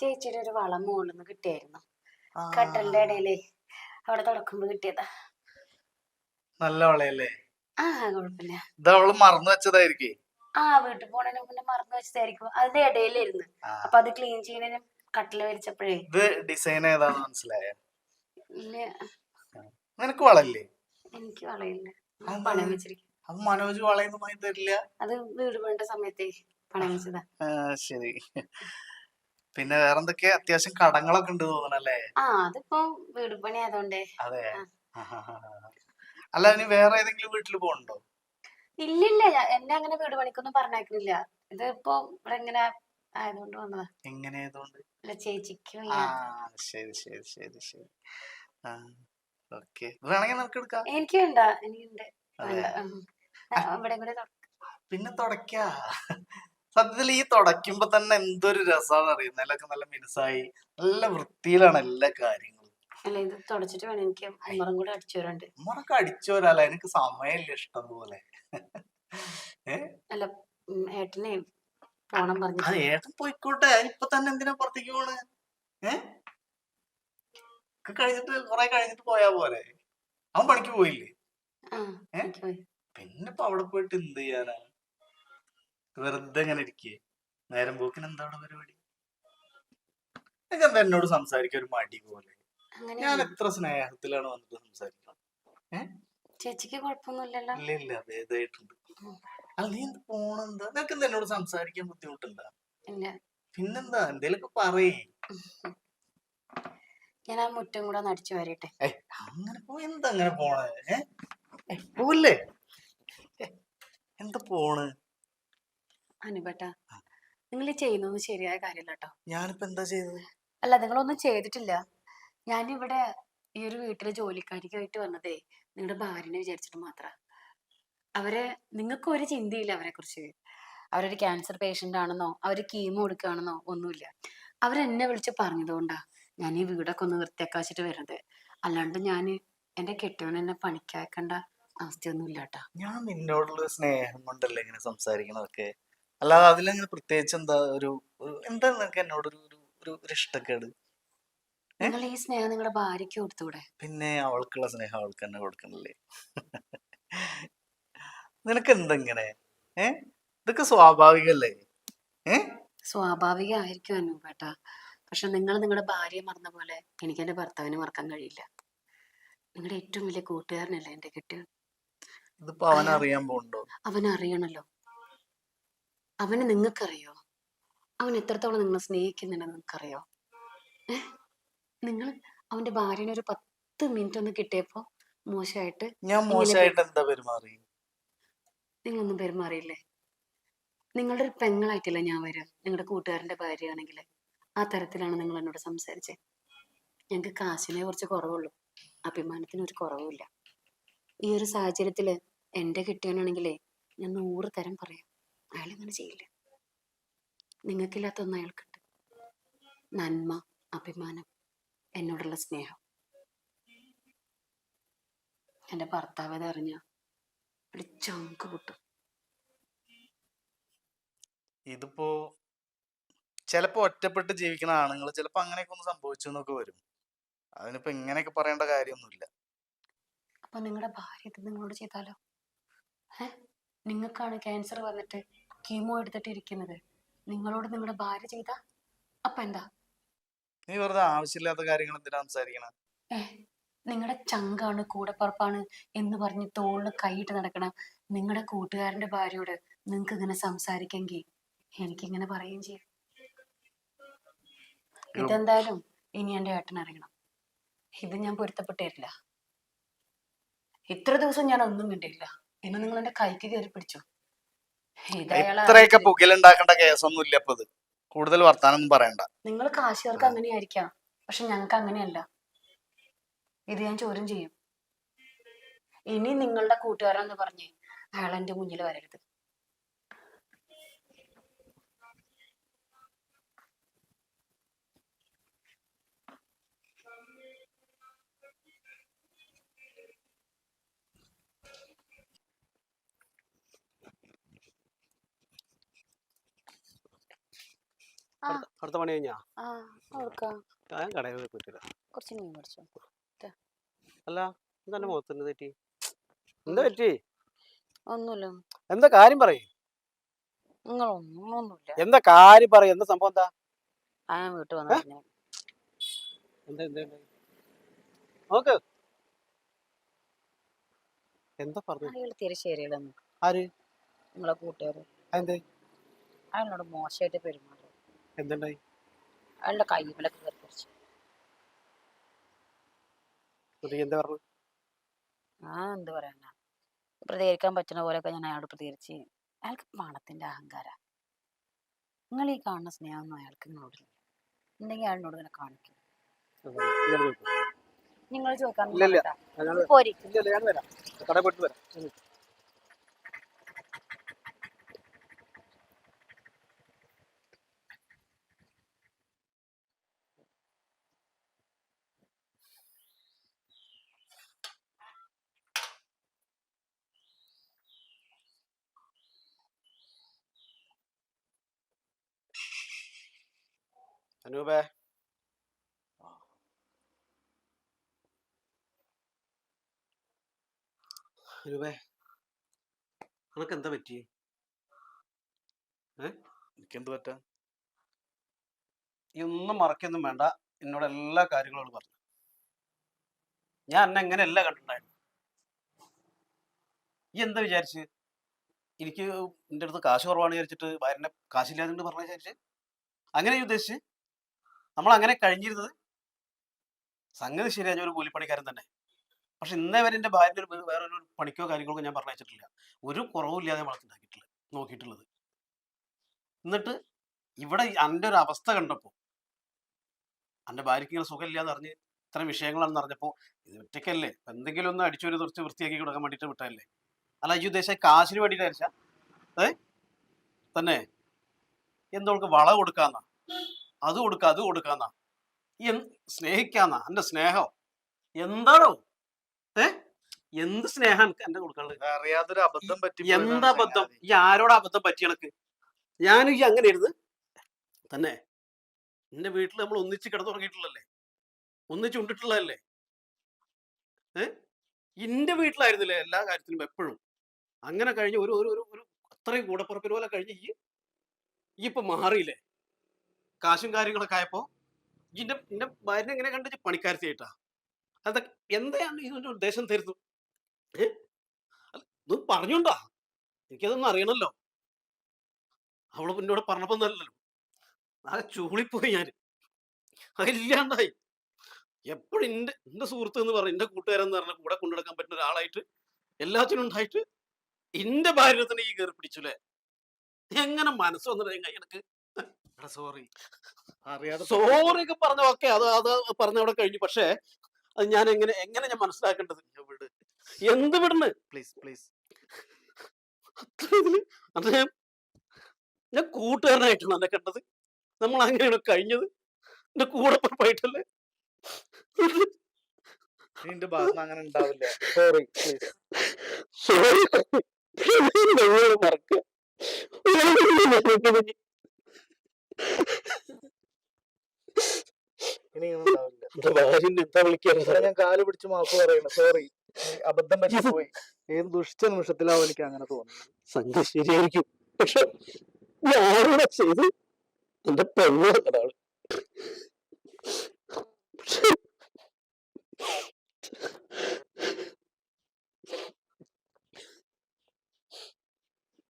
ചേച്ചിയുടെ ഒരു വളം മുകളിൽ നിന്ന് കിട്ടിയായിരുന്നു കട്ടലിന്റെ ഇടയിലേ അവിടെ തുടക്കുമ്പോ കിട്ടിയതാ. നല്ല വളയല്ലേ? ആ കുഴപ്പമില്ല ഇത് അവൾ മറന്നു വെച്ചതായിരിക്കേ? ആ വീട്ടിൽ പോണതിന് മുന്നേ മറന്നു വെച്ചതായിരിക്കും. അതിന്റെ ഇടയിലിരുന്ന് ആ. അപ്പൊ അത് ക്ലീൻ ചെയ്യുന്നതിനും കട്ടിൽ വലിച്ചപ്പോഴേ. ഇത് ഡിസൈൻ ഏതാന്ന് മനസ്സിലായ? നിനക്ക് വളല്ലേ എനിക്ക് വളയില്ല? പണയം വെച്ചിരിക്കും. മനോജ് വളയൊന്നും വാങ്ങി തരില്ല? അത് വീട് വേണ്ട സമയത്തേ പണയം വെച്ചതാ. ശരി. പിന്നെ വേറെന്തൊക്കെ? അത്യാവശ്യം കടങ്ങളൊക്കെ ഉണ്ട് തോന്നണല്ലേ ആ അതിപ്പോ വീട് പണി ആയതുകൊണ്ടേ. അതെ. അല്ല ഇനി വേറെ ഏതെങ്കിലും വീട്ടിൽ പോകണ്ടോ ഇല്ല ഞാൻ- എന്നെ അങ്ങനെ വീട് പണിക്കൊന്നും പറഞ്ഞേക്കുന്നില്ല ഇത് ഇപ്പൊ ഇവിടെ ഇങ്ങനെ ആയതുകൊണ്ട് വന്നതാ. എങ്ങനെ ആയതുകൊണ്ട്? അല്ല ചേച്ചിക്ക് ആ ശരി ശരി ശരി ശരി. ആ ഓക്കെ. വേണമെങ്കിൽ നമുക്ക് എടുക്കാം. എനിക്ക് വേണ്ട എനിക്കുണ്ട് ഇവിടെ കൂടെ പിന്നെ തുടയ്ക്ക. സത്യത്തിൽ ഈ തുടയ്ക്കുമ്പോ തന്നെ എന്തൊരു രസമാണ് അറിയുന്നത് നിലൊക്കെ നല്ല മിനുസായി നല്ല വൃത്തിയിലാണ് എല്ലാ കാര്യങ്ങളും. അല്ല ഇത് തുടച്ചിട്ട് വേണം. എനിക്ക് ഉമ്മറും കൂടെ അടിച്ചു വരണ്ട്. ഉമ്മറൊക്കെ അടിച്ചു വരാല? എനിക്ക് സമയമില്ല ഇഷ്ടം പോലെ ഏ? അല്ല ഉം, ഏട്ടനെ പോണം പറഞ്ഞു അത് ഏട്ടൻ പോയിക്കോട്ടെ. ഇപ്പൊ തന്നെ എന്തിനാ പുറത്തേക്ക് പോണ്? ഏഹ് കഴിഞ്ഞിട്ട് കൊറേ കഴിഞ്ഞിട്ട് പോയാ പോലെ അവൻ പണിക്ക് പോയില്ലേ? പിന്നെ ഇപ്പൊ അവിടെ പോയിട്ട് എന്ത് ചെയ്യാനാ? വെറുതെ ഇങ്ങനെ ഇരിക്കേ. നേരം പോക്കിന് എന്താ അവിടെ പരിപാടി? എന്താ എന്നോട് സംസാരിക്കാൻ ഒരു മടി പോലെ. ഞാൻ എത്ര സ്നേഹത്തിലാണ് വന്നിട്ട് സംസാരിക്കണം. ചേച്ചിക്ക് കുഴപ്പമൊന്നുമില്ലല്ലോ? ഇല്ല ഇല്ല. ഭേദമായിട്ടുണ്ട്. അല്ല നീ എന്ത് പോണെന്താ? നിനക്ക് എന്താ എന്നോട് സംസാരിക്കാൻ ബുദ്ധിമുട്ടുണ്ടാ? പിന്നെന്താ? എന്തേലൊക്കെ പറയേ. ഞാൻ ആ മുറ്റം കൂടെ നടിച്ചു വരട്ടെ അങ്ങനെ പോ. എന്താ അങ്ങനെ പോണേ? ഏ? പോവില്ലേ? എന്താ പോണ്? അനുപേട്ട നിങ്ങൾ ചെയ്യുന്നൊന്നും ശരിയായ കാര്യമില്ല കേട്ടോ ഞാനിപ്പോ എന്താ ചെയ്തത്? അല്ല നിങ്ങളൊന്നും ചെയ്തിട്ടില്ല. ഞാനിവിടെ ഈ ഒരു വീട്ടിലെ ജോലിക്കാരിക്കായിട്ട് വന്നതേ നിങ്ങളുടെ ഭാര്യനെ വിചാരിച്ചിട്ട് മാത്ര. അവരെ നിങ്ങൾക്ക് ഒരു ചിന്തയില്ല അവരെ കുറിച്ച് അവരൊരു ക്യാൻസർ പേഷ്യന്റ് ആണെന്നോ അവർ കീമോ കൊടുക്കുകയാണെന്നോ ഒന്നുമില്ല. അവരെന്നെ വിളിച്ച് പറഞ്ഞതുകൊണ്ടാ ഞാൻ ഈ വീടൊക്കെ ഒന്ന് വൃത്തിയാക്കാച്ചിട്ട് വരുന്നത് അല്ലാണ്ട് ഞാൻ എന്റെ കെട്ടിയോൻ എന്നെ പണിക്കാക്കേണ്ട അവസ്ഥയൊന്നും ഇല്ല കേട്ടാ ഞാൻ നിന്നോടുള്ള സ്നേഹം കൊണ്ടല്ലേ ഇങ്ങനെ സംസാരിക്കണതൊക്കെ? അല്ലാതെ അതിലങ്ങനെ പ്രത്യേകിച്ച് എന്താ ഒരു ഒരു- എന്താ നിനക്ക് എന്നോട് ഒരു ഒരു ഒരു ഇഷ്ടക്കേട്? നിങ്ങൾ ഈ സ്നേഹം നിങ്ങളുടെ ഭാര്യയ്ക്ക് കൊടുത്തൂടെ? പിന്നെ അവൾക്കുള്ള സ്നേഹം അവൾക്ക് തന്നെ കൊടുക്കണല്ലേ? നിനക്ക് എന്തെങ്ങനെ? ഏ? ഇതൊക്കെ സ്വാഭാവികല്ലേ? ഏ? സ്വാഭാവികമായിരിക്കും അനുപേട്ട പക്ഷെ നിങ്ങൾ നിങ്ങളുടെ ഭാര്യയെ മറന്ന പോലെ എനിക്ക് എന്റെ ഭർത്താവിനെ മറക്കാൻ കഴിയില്ല. നിങ്ങളുടെ ഏറ്റവും വലിയ കൂട്ടുകാരനല്ലേ എന്റെ കെട്ടിയവൻ ഇതിപ്പോ അവൻ അറിയാൻ പോണ്ടോ അവൻ അറിയണല്ലോ അവനെ നിങ്ങൾക്കറിയോ? അവൻ എത്രത്തോളം നിങ്ങളെ സ്നേഹിക്കുന്നുണ്ടെന്ന് നിങ്ങൾക്കറിയോ? നിങ്ങൾ അവന്റെ ഭാര്യനെ ഒരു പത്ത് മിനിറ്റ് ഒന്ന് കിട്ടിയപ്പോ മോശമായിട്ട് ഞാൻ മോശമായിട്ട് എന്താ പെരുമാറി നിങ്ങളൊന്നും പെരുമാറിയില്ലേ? നിങ്ങളുടെ ഒരു പെങ്ങളായിട്ടില്ല ഞാൻ വരാം. നിങ്ങളുടെ കൂട്ടുകാരന്റെ ഭാര്യയാണെങ്കിൽ ആ തരത്തിലാണ് നിങ്ങൾ എന്നോട് സംസാരിച്ചത് ഞങ്ങൾക്ക് കാശിനെ കുറച്ച് കുറവുള്ളൂ. അഭിമാനത്തിന് ഒരു കുറവുമില്ല. ഈ ഒരു സാഹചര്യത്തിൽ എന്റെ കിട്ടിയാനാണെങ്കിലേ ഞാൻ നൂറ് തരം പറയാം. അയാൾ ഇങ്ങനെ ചെയ്യില്ല. നിങ്ങൾക്കില്ലാത്തൊന്നും അയാൾക്കുണ്ട്. നന്മ അഭിമാനം എന്നോടുള്ള സ്നേഹം. എന്റെ ഭർത്താവ് അതറിഞ്ഞ ഒരു ചങ്ക് പൊട്ടും. ഇതിപ്പോ ചിലപ്പോ ഒറ്റപ്പെട്ട് ജീവിക്കുന്ന ആണുങ്ങൾ ചിലപ്പോ അങ്ങനെയൊക്കെ ഒന്ന് സംഭവിച്ചു എന്നൊക്കെ വരും. അതിനിപ്പോ ഇങ്ങനെയൊക്കെ പറയേണ്ട കാര്യമൊന്നുമില്ല. അപ്പൊ നിങ്ങളുടെ ഭാര്യ ഇത് നിങ്ങളോട് ചെയ്താലോ? നിങ്ങൾക്കാണ് ക്യാൻസർ വന്നിട്ട് കീമോ എടുത്തിട്ട് ഇരിക്കുന്നത് നിങ്ങളോട് നിങ്ങളുടെ ഭാര്യ ചെയ്ത അപ്പൊ എന്താ? നീ വെറുതെ ആവശ്യമില്ലാത്ത കാര്യങ്ങൾ എന്തിനാ സംസാരിക്കണം? നിങ്ങളുടെ ചങ്കാണ് കൂടപ്പറപ്പാണ് എന്ന് പറഞ്ഞ് തോളിൽ കൈയിട്ട് നടക്കണ നിങ്ങളുടെ കൂട്ടുകാരന്റെ ഭാര്യയോട് നിങ്ങൾക്ക് ഇങ്ങനെ സംസാരിക്കെങ്കിൽ എനിക്കിങ്ങനെ പറയുകയും ചെയ്യും. ഇതെന്തായാലും ഇനി എന്റെ ഏട്ടൻ അറിയണം. ഇത് ഞാൻ പൊരുത്തപ്പെട്ടേരില്ല ഇത്ര ദിവസം ഞാൻ ഒന്നും കണ്ടിട്ടില്ല ഇന്ന് നിങ്ങൾ എന്റെ കൈക്ക് കയറി പിടിച്ചു? ഇത്രയൊക്കെ പുകയിലുണ്ടാക്കേണ്ട പുകലുണ്ടാക്കേണ്ട കേസൊന്നും ഇല്ല ഇപ്പൊ ഇത്. കൂടുതൽ വർത്താനൊന്നും പറയണ്ട. നിങ്ങൾ കാശുകാർക്ക് അങ്ങനെയായിരിക്കാം. പക്ഷെ ഞങ്ങൾക്ക് അങ്ങനെയല്ല. ഇത് ഞാൻ ചോദ്യം ചെയ്യും. ഇനി നിങ്ങളുടെ കൂട്ടുകാരെന്ന് പറഞ്ഞ് അയാൾ എന്റെ മുന്നിൽ വരരുത്. ആ അടുത്ത പണി കഴിഞ്ഞാ? ഞാൻ കടയിൽ പോയി കുറച്ച് മീൻ മേടിച്ചോ. അല്ല എന്താ മുഖത്തിന് തെറ്റി? എന്താ പറ്റി? ഒന്നുമില്ല. എന്താ കാര്യം പറയും? നിങ്ങൾ ഒന്നുമില്ല എന്താ കാര്യം പറയും? എന്താ സംഭവം എന്താ? ഞാൻ വീട്ടിൽ വന്നു എന്താ എന്താ എന്താ? നോക്ക്. എന്താ പറഞ്ഞു? ആര്? നിങ്ങളെ കൂട്ടുകാര്. അയാളോട് മോശമായിട്ട് പെരുമാറും. എന്തുണ്ടായി? അയാളുടെ കൈമലൊക്കെ കയറി കുറച്ച് എന്താ പറഞ്ഞു ആ എന്ത് പറയാനാ. പ്രതികരിക്കാൻ പറ്റുന്ന പോലെയൊക്കെ ഞാൻ അയാളോട് പ്രതികരിച്ച്. അയാൾക്ക് പണത്തിന്റെ അഹങ്കാര. നിങ്ങൾ ഈ കാണുന്ന സ്നേഹമൊന്നും അയാൾക്ക് നിങ്ങളോടില്ല ഉണ്ടെങ്കിൽ അയാളിനോട് ഇങ്ങനെ കാണിക്കും. നിങ്ങൾ ചോദിക്കാൻ. പോരി. ഞാൻ വരാം. കട പോയിട്ട് വരാം. അനൂപേ അനൂപേ നിനക്ക് എന്താ പറ്റി എനിക്കെന്ത് പറ്റാ? ഒന്നും മറക്കൊന്നും വേണ്ട. എന്നോട് എല്ലാ കാര്യങ്ങളും പറഞ്ഞു. ഞാൻ എന്നെ എങ്ങനെയല്ല കണ്ടിട്ടുണ്ടായിരുന്നു? ഈ എന്താ വിചാരിച്ച്? എനിക്ക് എന്റെ അടുത്ത് കാശ് കുറവാണ് വിചാരിച്ചിട്ട് ഭാര്യനെ കാശില്ലാതെ പറഞ്ഞ വിചാരിച്ച്? അങ്ങനെ ഉദ്ദേശിച്ച്? നമ്മൾ അങ്ങനെ കഴിഞ്ഞിരുന്നത് സംഗതി ശരിയാ ഞാൻ ഒരു കൂലിപ്പണിക്കാരൻ തന്നെ. പക്ഷെ ഇന്നേ വരെ എന്റെ ഭാര്യന്റെ ഒരു വേറൊരു പണിക്കോ കാര്യങ്ങളോ ഞാൻ പറഞ്ഞിട്ടില്ല ഒരു കുറവുമില്ലാതെ വളർത്തിണ്ടാക്കിയിട്ടില്ല നോക്കിയിട്ടുള്ളത്. എന്നിട്ട് ഇവിടെ എന്റെ ഒരു അവസ്ഥ കണ്ടപ്പോൾ എന്റെ ഭാര്യയ്ക്ക് ഇങ്ങനെ സുഖമില്ലാന്ന് അറിഞ്ഞ് ഇത്തരം വിഷയങ്ങളാണെന്ന് അറിഞ്ഞപ്പോൾ ഇത് ഒറ്റയ്ക്കല്ലേ? എന്തെങ്കിലും ഒന്ന് അടിച്ചൊരു തുറച്ച് വൃത്തിയാക്കി കൊടുക്കാൻ വേണ്ടിയിട്ട് വിട്ടല്ലേ അല്ല ഈ ഉദ്ദേശം കാശിന് വേണ്ടിയിട്ട് അടിച്ചാ ഏ? തന്നെ? എന്തോൾക്ക് വള കൊടുക്കാന്നാ. അത് കൊടുക്ക അത് കൊടുക്കാന്നാ സ്നേഹിക്കാന്നാ എന്റെ സ്നേഹം. എന്താണോ ഏ? എന്ത് സ്നേഹം എനിക്ക് എന്റെ കൊടുക്കാനുള്ളത്? അറിയാതൊരു അബദ്ധം പറ്റി എന്താ അബദ്ധം? ഈ ആരോടാ അബദ്ധം പറ്റി എനക്ക്? ഞാൻ ഈ അങ്ങനെ ഇരുന്ന് തന്നെ. എന്റെ വീട്ടിൽ നമ്മൾ ഒന്നിച്ച് കിടന്നുറങ്ങിയിട്ടുള്ളല്ലേ ഒന്നിച്ച് ഉണ്ടിട്ടുള്ളതല്ലേ? ഏ? എന്റെ വീട്ടിലായിരുന്നില്ലേ എല്ലാ കാര്യത്തിലും എപ്പോഴും? അങ്ങനെ കഴിഞ്ഞ് ഒരു ഒരു ഒരു അത്രയും കൂടപ്പുറപ്പിന് പോലെ കഴിഞ്ഞ് ഈ ഇപ്പൊ മാറിയില്ലേ? കാശും കാര്യങ്ങളൊക്കെ ആയപ്പോ ഇന്റെ ഇന്റെ ഭാര്യനെ എങ്ങനെ കണ്ടു പണിക്കാരത്തിയായിട്ടാ അതൊക്കെ എന്താണ് ഇതിന്റെ ഉദ്ദേശം തരുന്നു ഇത് പറഞ്ഞോണ്ടാ. എനിക്കതൊന്നും അറിയണല്ലോ. അവൾ എന്നോട് പറഞ്ഞപ്പോ നല്ലല്ലോ ആകെ ചൂളിപ്പോയി ഞാൻ അതില്ലാണ്ടായി. എപ്പോഴും എന്റെ എന്റെ സുഹൃത്ത് എന്ന് പറഞ്ഞ എന്റെ കൂട്ടുകാരൻ എന്ന് പറഞ്ഞ കൂടെ കൊണ്ടുനടക്കാൻ പറ്റുന്ന ഒരാളായിട്ട് എല്ലാത്തിനും ഉണ്ടായിട്ട് എന്റെ ഭാര്യ ഈ കയറി പിടിച്ചുല്ലേ? എങ്ങനെ മനസ്സ് വന്നിട്ട് എനിക്ക് സോറി. അറിയാതെ സോറി ഒക്കെ പറഞ്ഞു ഓക്കെ അത് അത് പറഞ്ഞ അവിടെ കഴിഞ്ഞു. പക്ഷേ അത് ഞാൻ എങ്ങനെ എങ്ങനെ ഞാൻ മനസ്സിലാക്കേണ്ടത്? വീട്. എന്ത് വിടണ്? പ്ലീസ് പ്ലീസ് അദ്ദേഹം ഞാൻ കൂട്ടുകാരനായിട്ടാണ് എന്നെ കണ്ടത്. നമ്മൾ അങ്ങനെയാണ് കഴിഞ്ഞത്. എന്റെ കൂടെ പോയിട്ടല്ലേ? നിന്റെ ഭാഗത്ത് അങ്ങനെ ഉണ്ടാവില്ല. Sorry sorry. മറക്കുക ഇനി ഇങ്ങനെ ഉണ്ടാവില്ല എന്റെ ഭാര്യ എന്താ വിളിക്കാറ് ഇവിടെ ഞാൻ കാൽ പിടിച്ച് മാപ്പ് പറയണം സോറി അബദ്ധം പറ്റി പോയി ഏത് ദുഷ്ട നിമിഷത്തിലാവും എനിക്ക് അങ്ങനെ തോന്നുന്നത്? സംഗതി ശരിയായിരിക്കും. പക്ഷെ ഞാനിവിടെ ചെയ്ത് എന്റെ പെണ്ണൊരാൾ